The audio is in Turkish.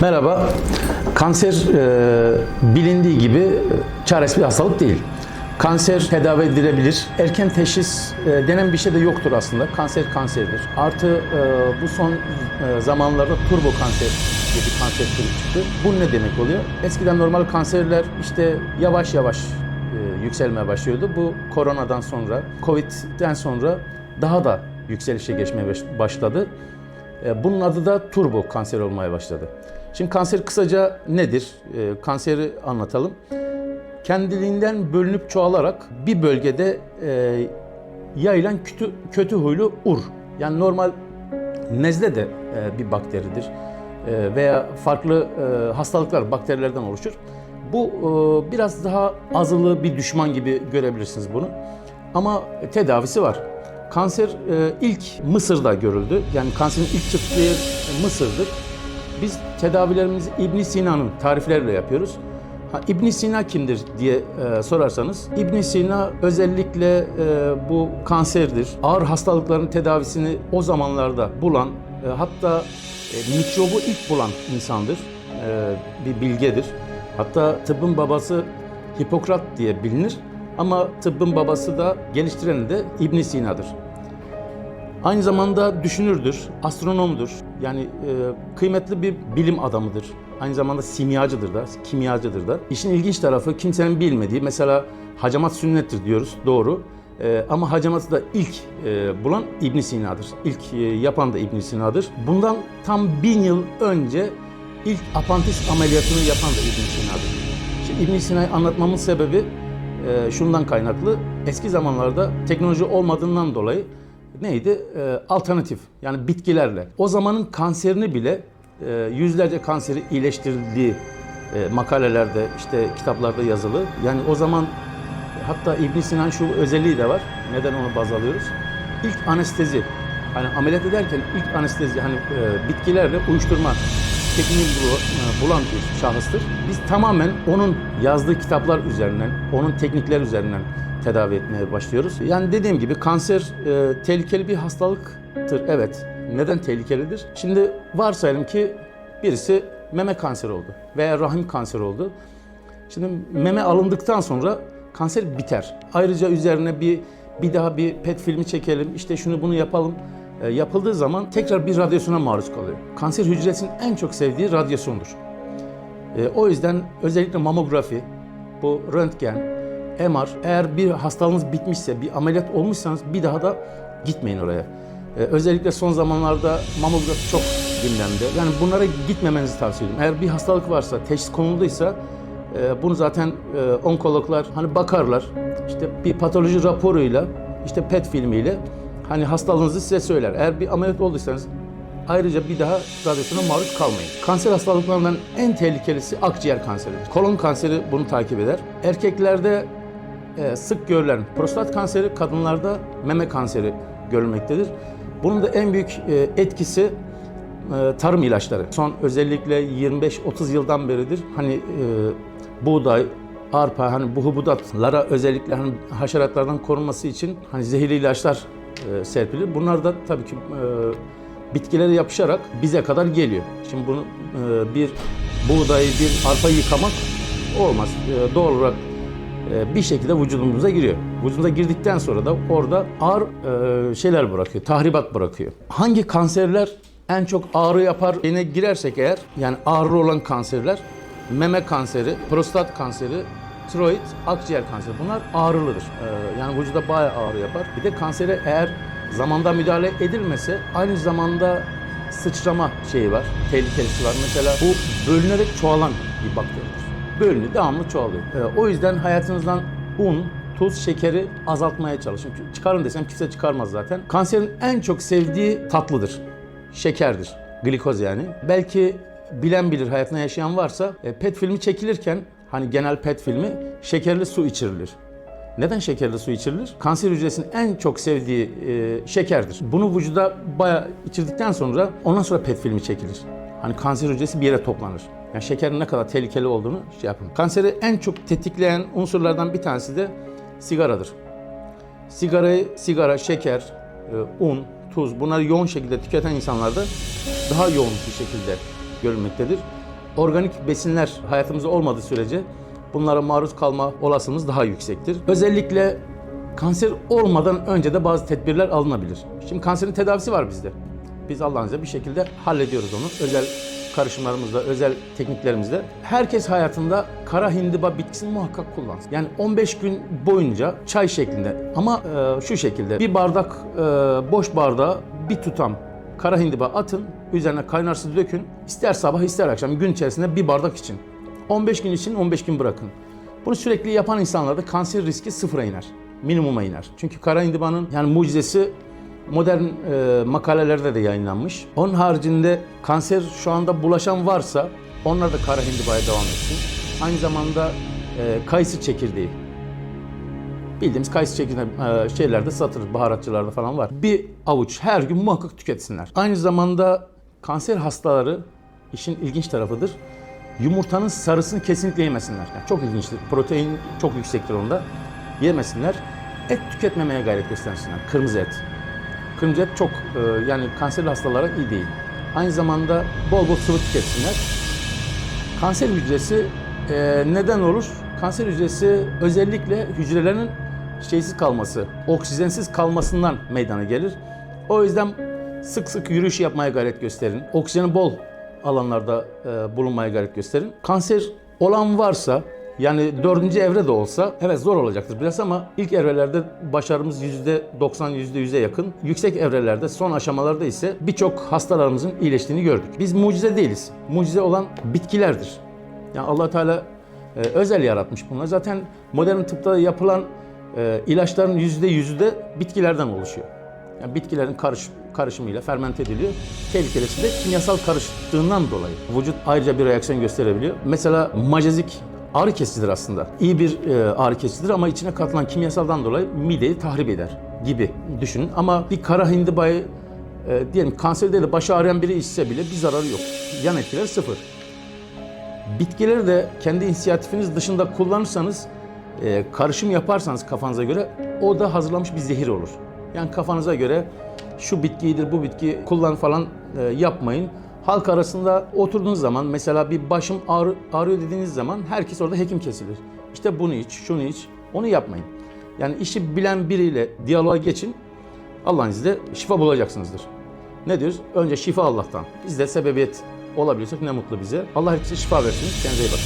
Merhaba. Kanser e, bilindiği gibi çaresiz bir hastalık değil. Kanser tedavi edilebilir. Erken teşhis e, denen bir şey de yoktur aslında. Kanser kanserdir. Artı e, bu son e, zamanlarda turbo kanser diye bir kanser türü çıktı. Bu ne demek oluyor? Eskiden normal kanserler işte yavaş yavaş e, yükselmeye başlıyordu. Bu koronadan sonra, Covid'den sonra daha da yükselişe geçmeye baş- başladı. E, Bunun adı da turbo kanser olmaya başladı. Şimdi kanser kısaca nedir? E, Kanseri anlatalım. Kendiliğinden bölünüp çoğalarak bir bölgede e, yayılan kötü, kötü huylu ur. Yani normal nezle de e, bir bakteridir. E, veya farklı e, hastalıklar bakterilerden oluşur. Bu e, biraz daha azılı bir düşman gibi görebilirsiniz bunu. Ama tedavisi var. Kanser e, ilk Mısır'da görüldü. Yani kanserin ilk çıktığı Mısır'dır. Biz tedavilerimizi İbn Sina'nın tarifleriyle yapıyoruz. Ha, İbn Sina kimdir diye e, sorarsanız, İbn Sina özellikle e, bu kanserdir, ağır hastalıkların tedavisini o zamanlarda bulan, e, hatta e, mikrobu ilk bulan insandır, e, bir bilgedir. Hatta tıbbın babası Hipokrat diye bilinir ama tıbbın babası da geliştireni de İbn Sina'dır. Aynı zamanda düşünürdür, astronomdur. Yani e, kıymetli bir bilim adamıdır. Aynı zamanda simyacıdır da, kimyacıdır da. İşin ilginç tarafı kimsenin bilmediği, mesela hacamat sünnettir diyoruz, doğru. E, ama hacamatı da ilk e, bulan İbn Sina'dır. İlk e, yapan da İbn Sina'dır. Bundan tam bin yıl önce ilk apantis ameliyatını yapan da İbn Sina'dır. Şimdi İbn Sina'yı anlatmamın sebebi e, şundan kaynaklı. Eski zamanlarda teknoloji olmadığından dolayı neydi? E, alternatif yani bitkilerle. O zamanın kanserini bile e, yüzlerce kanseri iyileştirildiği e, makalelerde işte kitaplarda yazılı. Yani o zaman hatta İbn Sinan şu özelliği de var. Neden onu baz alıyoruz? İlk anestezi. Hani ameliyat ederken ilk anestezi hani e, bitkilerle uyuşturma tekniği bulu- e, bulan bir şahıstır. Biz tamamen onun yazdığı kitaplar üzerinden, onun teknikler üzerinden tedavi etmeye başlıyoruz. Yani dediğim gibi kanser e, tehlikeli bir hastalıktır. Evet. Neden tehlikelidir? Şimdi varsayalım ki birisi meme kanseri oldu veya rahim kanseri oldu. Şimdi meme alındıktan sonra kanser biter. Ayrıca üzerine bir bir daha bir PET filmi çekelim, işte şunu bunu yapalım. E, yapıldığı zaman tekrar bir radyasyona maruz kalıyor. Kanser hücresinin en çok sevdiği radyasyondur. E, o yüzden özellikle mamografi, bu röntgen, MR, eğer bir hastalığınız bitmişse, bir ameliyat olmuşsanız bir daha da gitmeyin oraya. E, özellikle son zamanlarda mamografi çok gündemde. Yani bunlara gitmemenizi tavsiye ediyorum. Eğer bir hastalık varsa, teşhis konulduysa e, bunu zaten e, onkologlar hani bakarlar. İşte bir patoloji raporuyla, işte PET filmiyle hani hastalığınızı size söyler. Eğer bir ameliyat olduysanız Ayrıca bir daha radyasyona maruz kalmayın. Kanser hastalıklarından en tehlikelisi akciğer kanseridir. Kolon kanseri bunu takip eder. Erkeklerde sık görülen prostat kanseri, kadınlarda meme kanseri görülmektedir. Bunun da en büyük e, etkisi e, tarım ilaçları. Son özellikle 25-30 yıldan beridir hani e, buğday, arpa, hani bu hubudatlara özellikle hani haşeratlardan korunması için hani zehirli ilaçlar e, serpilir. Bunlar da tabii ki e, bitkilere yapışarak bize kadar geliyor. Şimdi bunu e, bir buğdayı, bir arpa yıkamak olmaz. E, doğal olarak e, bir şekilde vücudumuza giriyor. Vücudumuza girdikten sonra da orada ağır e, şeyler bırakıyor, tahribat bırakıyor. Hangi kanserler en çok ağrı yapar? Yine girersek eğer, yani ağrı olan kanserler, meme kanseri, prostat kanseri, tiroid, akciğer kanseri bunlar ağrılıdır. E, yani vücuda bayağı ağrı yapar. Bir de kansere eğer zamanda müdahale edilmese aynı zamanda sıçrama şeyi var, tehlikelisi var. Mesela bu bölünerek çoğalan bir bakteridir. Bölünüyor, devamlı çoğalıyor. Ee, o yüzden hayatınızdan un, tuz, şekeri azaltmaya çalışın. Çünkü Çıkarın desem kimse çıkarmaz zaten. Kanserin en çok sevdiği tatlıdır. Şekerdir. Glikoz yani. Belki bilen bilir hayatında yaşayan varsa e, PET filmi çekilirken hani genel PET filmi şekerli su içirilir. Neden şekerli su içirilir? Kanser hücresinin en çok sevdiği e, şekerdir. Bunu vücuda bayağı içirdikten sonra ondan sonra PET filmi çekilir. Hani kanser hücresi bir yere toplanır. Yani şekerin ne kadar tehlikeli olduğunu şey yapın. Kanseri en çok tetikleyen unsurlardan bir tanesi de sigaradır. Sigarayı, sigara, şeker, e, un, tuz bunları yoğun şekilde tüketen insanlarda daha yoğun bir şekilde görülmektedir. organik besinler hayatımızda olmadığı sürece bunlara maruz kalma olasılığımız daha yüksektir. Özellikle kanser olmadan önce de bazı tedbirler alınabilir. Şimdi kanserin tedavisi var bizde. Biz Allah'ın izniyle bir şekilde hallediyoruz onu. Özel karışımlarımızla, özel tekniklerimizle. Herkes hayatında kara hindiba bitkisini muhakkak kullansın. Yani 15 gün boyunca çay şeklinde ama e, şu şekilde bir bardak e, boş bardağa bir tutam kara hindiba atın, üzerine kaynar su dökün. İster sabah ister akşam gün içerisinde bir bardak için. 15 gün için 15 gün bırakın. Bunu sürekli yapan insanlarda kanser riski sıfıra iner. Minimuma iner. Çünkü kara hindibanın yani mucizesi modern e, makalelerde de yayınlanmış. Onun haricinde kanser şu anda bulaşan varsa onlar da kara hindibaya devam etsin. Aynı zamanda e, kayısı çekirdeği. Bildiğimiz kayısı çekirdeği e, şeylerde satılır, baharatçılarda falan var. Bir avuç her gün muhakkak tüketsinler. Aynı zamanda kanser hastaları işin ilginç tarafıdır. Yumurtanın sarısını kesinlikle yemesinler. Yani çok ilginçtir. Protein çok yüksektir onda. Yemesinler. Et tüketmemeye gayret göstersinler. Kırmızı et. Kırmızı et çok e, yani kanserli hastalara iyi değil. Aynı zamanda bol bol sıvı tüketsinler. Kanser hücresi e, neden olur? Kanser hücresi özellikle hücrelerin şeysiz kalması, oksijensiz kalmasından meydana gelir. O yüzden sık sık yürüyüş yapmaya gayret gösterin. Oksijeni bol alanlarda e, bulunmaya gayret gösterin. Kanser olan varsa yani dördüncü evre de olsa evet zor olacaktır biraz ama ilk evrelerde başarımız yüzde 90 yüzde yüze yakın. Yüksek evrelerde son aşamalarda ise birçok hastalarımızın iyileştiğini gördük. Biz mucize değiliz. Mucize olan bitkilerdir. Yani allah Teala e, özel yaratmış bunları. Zaten modern tıpta yapılan e, ilaçların yüzde yüzü de bitkilerden oluşuyor. Yani bitkilerin karış, karışımıyla fermente ediliyor. Tehlikelisi de kimyasal karıştığından dolayı. Vücut ayrıca bir reaksiyon gösterebiliyor. Mesela majezik ağrı kesicidir aslında. İyi bir e, ağrı kesicidir ama içine katılan kimyasaldan dolayı mideyi tahrip eder gibi düşünün. Ama bir kara hindibayı e, diyelim kanserde de başı ağrıyan biri içse bile bir zararı yok. Yan etkileri sıfır. Bitkileri de kendi inisiyatifiniz dışında kullanırsanız, e, karışım yaparsanız kafanıza göre o da hazırlanmış bir zehir olur. Yani kafanıza göre şu bitkidir, bu bitki kullan falan e, yapmayın. Halk arasında oturduğunuz zaman mesela bir başım ağrı, ağrıyor dediğiniz zaman herkes orada hekim kesilir. İşte bunu iç, şunu iç, onu yapmayın. Yani işi bilen biriyle diyaloğa geçin. Allah'ın izniyle şifa bulacaksınızdır. Ne diyoruz? Önce şifa Allah'tan. Biz de sebebiyet olabilirsek ne mutlu bize. Allah herkese şifa versin. Kendinize iyi bakın.